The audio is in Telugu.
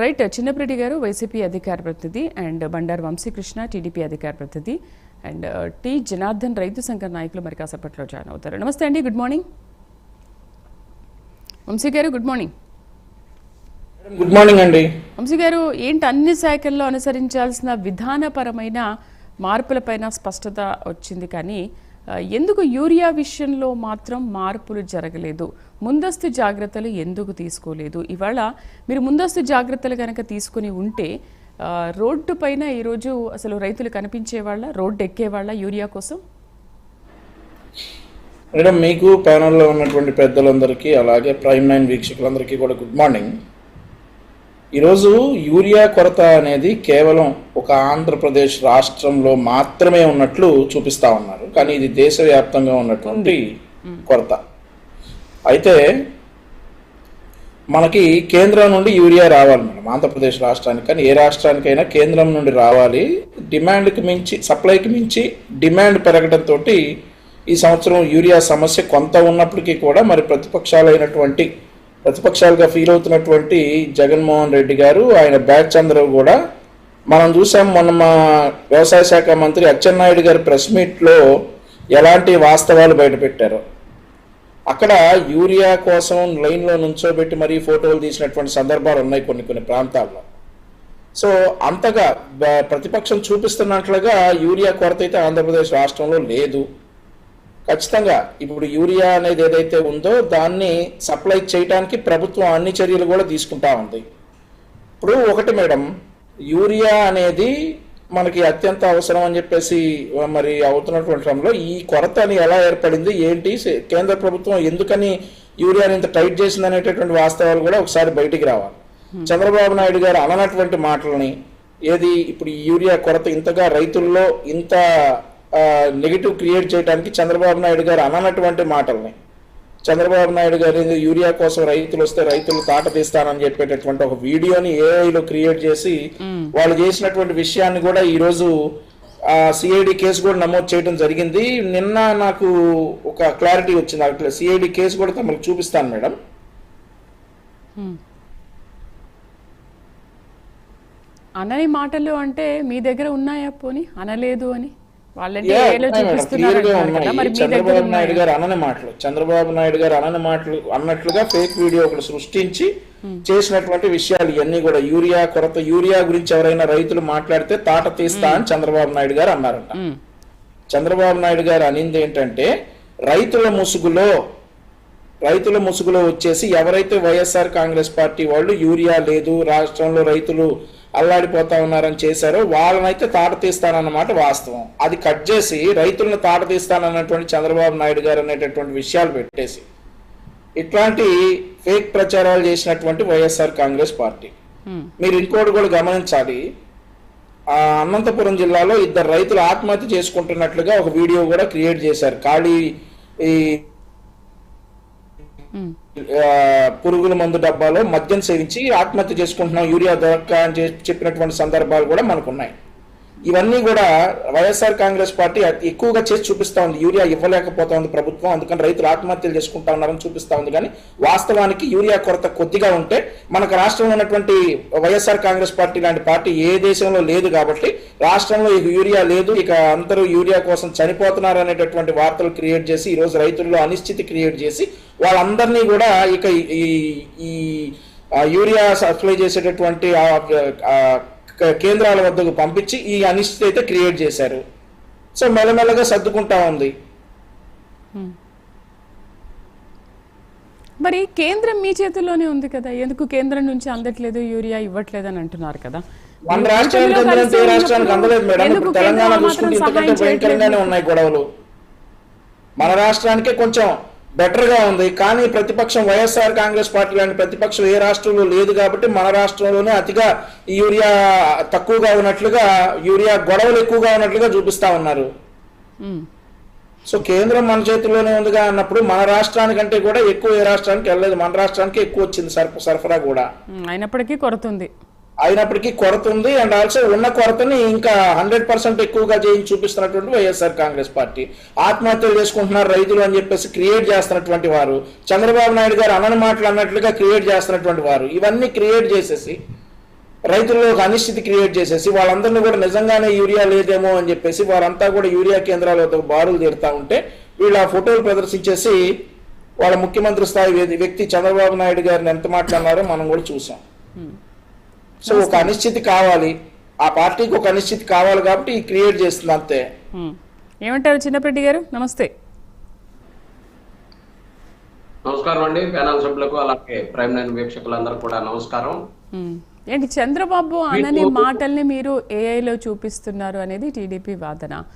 రైట్ చిన్నప్రెడ్డి గారు వైసీపీ అధికార ప్రతినిధి అండ్ బండారు వంశీకృష్ణ టీడీపీ అధికార ప్రతినిధి. అండ్ టి జనార్దన్ రైతు సంఘ నాయకులు మరి కాసేపట్లో జాయిన్ అవుతారు. నమస్తే అండి గుడ్ మార్నింగ్. వంశీ గారు గుడ్ మార్నింగ్. గుడ్ మార్నింగ్ అండి. వంశీ గారు ఏంటి అన్ని శాఖల్లో అనుసరించాల్సిన విధానపరమైన మార్పులపైన స్పష్టత వచ్చింది కానీ ఎందుకు యూరియా విషయంలో మాత్రం మార్పులు జరగలేదు? ముందస్తు జాగ్రత్తలు ఎందుకు తీసుకోలేదు? ఇవాళ మీరు ముందస్తు జాగ్రత్తలు కనుక తీసుకుని ఉంటే రోడ్డు పైన ఈరోజు అసలు రైతులు కనిపించేవాళ్ళ రోడ్డు ఎక్కేవాళ్ళ యూరియా కోసం? మేడం మీకు ప్యానల్లో ఉన్నటువంటి పెద్దలందరికీ అలాగే ప్రైమ్ నైన్ వీక్షకులందరికీ కూడా గుడ్ మార్నింగ్. ఈరోజు యూరియా కొరత అనేది కేవలం ఒక ఆంధ్రప్రదేశ్ రాష్ట్రంలో మాత్రమే ఉన్నట్లు చూపిస్తా ఉన్నారు. కానీ ఇది దేశవ్యాప్తంగా ఉన్నటువంటి కొరత. అయితే మనకి కేంద్రం నుండి యూరియా రావాలి మేడం ఆంధ్రప్రదేశ్ రాష్ట్రానికి. కానీ ఏ రాష్ట్రానికైనా కేంద్రం నుండి రావాలి. డిమాండ్కి మించి సప్లైకి మించి డిమాండ్ పెరగడంతో ఈ సంవత్సరం యూరియా సమస్య కొంత ఉన్నప్పటికీ కూడా మరి ప్రతిపక్షాలైనటువంటి ప్రతిపక్షాలుగా ఫీల్ అవుతున్నటువంటి జగన్మోహన్ రెడ్డి గారు ఆయన బ్యాచ్ అందరూ కూడా మనం చూసాం మొన్న మా వ్యవసాయ శాఖ మంత్రి అచ్చెన్నాయుడు గారి ప్రెస్ మీట్లో ఎలాంటి వాస్తవాలు బయటపెట్టారు. అక్కడ యూరియా కోసం లైన్లో నుంచోబెట్టి మరీ ఫోటోలు తీసినటువంటి సందర్భాలు ఉన్నాయి కొన్ని కొన్ని ప్రాంతాల్లో. సో అంతగా బ- ప్రతిపక్షం చూపిస్తున్నట్లుగా యూరియా కొరత అయితే ఆంధ్రప్రదేశ్ రాష్ట్రంలో లేదు. ఖచ్చితంగా ఇప్పుడు యూరియా అనేది ఏదైతే ఉందో దాన్ని సప్లై చేయడానికి ప్రభుత్వం అన్ని చర్యలు కూడా తీసుకుంటా ఉంది. ఇప్పుడు ఒకటి మేడం యూరియా అనేది మనకి అత్యంత అవసరం అని చెప్పేసి మరి అవుతున్నటువంటి క్రమంలో ఈ కొరత అని ఎలా ఏర్పడింది ఏంటి కేంద్ర ప్రభుత్వం ఎందుకని యూరియాని ఇంత టైట్ చేసింది అనేటటువంటి వాస్తవాలు కూడా ఒకసారి బయటికి రావాలి. చంద్రబాబు నాయుడు గారు అననటువంటి మాటలని ఏది ఇప్పుడు ఈ యూరియా కొరత ఇంతగా రైతుల్లో ఇంత నెగిటివ్ క్రియేట్ చేయడానికి చంద్రబాబు నాయుడు గారు అననటువంటి మాటల్ని చంద్రబాబు నాయుడు గారు యూరియా కోసం రైతులు వస్తే రైతులు తాట తీస్తానని చెప్పేటటువంటి ఒక వీడియోని ఏఐలో క్రియేట్ చేసి వాళ్ళు చేసినటువంటి విషయాన్ని కూడా ఈ రోజు సిఐడి కేసు కూడా నమోదు చేయడం జరిగింది. నిన్న నాకు ఒక క్లారిటీ వచ్చింది. అట్లా సిఐడి కేసు కూడా తమకు చూపిస్తాను మేడం. అనని మాటలు అంటే మీ దగ్గర ఉన్నాయా పోని? అనలేదు అని? చంద్రబాబు? నాయుడు గారు అనని మాటలు. చంద్రబాబు నాయుడు గారు అనని మాటలు అన్నట్లుగా ఫేక్ వీడియో ఒకటి సృష్టించి చేసినటువంటి విషయాలు ఇవన్నీ కూడా. యూరియా కొరత యూరియా గురించి ఎవరైనా రైతులు మాట్లాడితే తాట తీస్తా అని చంద్రబాబు నాయుడు గారు అన్నారంట. మ్మ్. చంద్రబాబు నాయుడు గారు అనింది ఏంటంటే రైతుల ముసుగులో రైతుల ముసుగులో వచ్చేసి ఎవరైతే వైఎస్ఆర్ కాంగ్రెస్ పార్టీ వాళ్ళు యూరియా లేదు రాష్ట్రంలో రైతులు అల్లాడిపోతా ఉన్నారని చేశారో వాళ్ళనైతే తాట తీస్తానన్నమాట వాస్తవం. అది కట్ చేసి రైతులను తాట తీస్తానన్నటువంటి చంద్రబాబు నాయుడు గారు అనేటటువంటి విషయాలు పెట్టేసి ఇట్లాంటి ఫేక్ ప్రచారాలు చేసినటువంటి వైఎస్ఆర్ కాంగ్రెస్ పార్టీ. మీరు ఇంకోటి కూడా గమనించాలి. ఆ అనంతపురం జిల్లాలో ఇద్దరు రైతులు ఆత్మహత్య చేసుకుంటున్నట్లుగా ఒక వీడియో కూడా క్రియేట్ చేశారు. ఖాళీ ఈ పురుగుల మందు డబ్బాలో మద్యం సేవించి ఆత్మహత్య చేసుకుంటున్నాం. యూరియా దొరక్క అని చెప్పినటువంటి సందర్భాలు కూడా మనకు ఉన్నాయి ఇవన్నీ కూడా వైఎస్ఆర్ కాంగ్రెస్ పార్టీ ఎక్కువగా చేసి చూపిస్తూ ఉంది. యూరియా ఇవ్వలేకపోతా ఉంది ప్రభుత్వం. అందుకని రైతులు ఆత్మహత్యలు చేసుకుంటా ఉన్నారని చూపిస్తూ ఉంది. కానీ వాస్తవానికి యూరియా కొరత కొద్దిగా ఉంటే మనకు రాష్ట్రంలో ఉన్నటువంటి వైఎస్ఆర్ కాంగ్రెస్ పార్టీ లాంటి పార్టీ ఏ దేశంలో లేదు కాబట్టి రాష్ట్రంలో ఇక యూరియా లేదు. ఇక అందరూ యూరియా కోసం చనిపోతున్నారు అనేటటువంటి వార్తలు క్రియేట్ చేసి ఈరోజు రైతుల్లో అనిశ్చితి క్రియేట్ చేసి వాళ్ళందరినీ కూడా ఇక ఈ ఈ యూరియా సప్లై చేసేటటువంటి కేంద్రాల వద్దకు పంపించి ఈ అనిశ్చితి అయితే క్రియేట్ చేశారు. సో మెల్లమెల్లగా సర్దుకుంటా ఉంది. మరి కేంద్రం మీ చేతుల్లోనే ఉంది కదా? ఎందుకు కేంద్రం నుంచి అందట్లేదు యూరియా ఇవ్వట్లేదు అని అంటున్నారు కదా? మన రాష్ట్రానికి రాష్ట్రానికి అందలేదు మేడం. ఇప్పుడు తెలంగాణ చూసుకుంటే ఇంతకంటే భయంకరంగానే? ఉన్నాయి గొడవలు. మన రాష్ట్రానికే కొంచెం బెటర్గా ఉంది. కానీ ప్రతిపక్షం వైఎస్ఆర్ కాంగ్రెస్ పార్టీ లాంటి ప్రతిపక్షం ఏ రాష్ట్రంలో లేదు కాబట్టి మన రాష్ట్రంలోనే అతిగా యూరియా తక్కువగా ఉన్నట్లుగా యూరియా గొడవలు ఎక్కువగా ఉన్నట్లుగా చూపిస్తా ఉన్నారు. సో కేంద్రం మన చేతుల్లోనే ఉందిగా అన్నప్పుడు మన రాష్ట్రానికంటే కూడా ఎక్కువ ఏ రాష్ట్రానికి వెళ్ళలేదు. మన రాష్ట్రానికి ఎక్కువ వచ్చింది సరఫ సరఫరా కూడా. అయినప్పటికీ కొరత ఉంది అయినప్పటికీ కొరత ఉంది. అండ్ ఆల్సో ఉన్న కొరతని ఇంకా హండ్రెడ్ పర్సెంట్ ఎక్కువగా చేయించి చూపిస్తున్నటువంటి వైఎస్ఆర్ కాంగ్రెస్ పార్టీ. ఆత్మహత్యలు చేసుకుంటున్నారు రైతులు అని చెప్పేసి క్రియేట్ చేస్తున్నటువంటి వారు. చంద్రబాబు నాయుడు గారు అనని మాటలు అన్నట్లుగా క్రియేట్ చేస్తున్నటువంటి వారు. ఇవన్నీ క్రియేట్ చేసేసి రైతుల్లో ఒక అనిశ్చితి క్రియేట్ చేసేసి వాళ్ళందరినీ కూడా నిజంగానే యూరియా లేదేమో అని చెప్పేసి వారంతా కూడా యూరియా కేంద్రాల వద్ద బారులు తీరుతా ఉంటే వీళ్ళు ఆ ఫోటోలు ప్రదర్శించేసి వాళ్ళ ముఖ్యమంత్రి స్థాయి వ్యక్తి- వ్యక్తి చంద్రబాబు నాయుడు గారిని ఎంత మాట్లాడినారో మనం కూడా చూసాం. సో ఒక అనిశ్చితి కావాలి. ఆ పార్టీకి ఒక అనిశ్చితి కావాలి కాబట్టి క్రియేట్ చేస్తుంది అంతే. ఏమంటారు చిన్నపెట్టి గారు? నమస్తే. నమస్కారం అండి. ప్యానల్ సభ్యులకు అలాగే ప్రైమ్ నైన్ వీక్షకులందరూ కూడా నమస్కారం. ఏంటి చంద్రబాబు అనని మాటల్ని మీరు ఏఐలో చూపిస్తున్నారు అనేది టీడీపీ వాదన.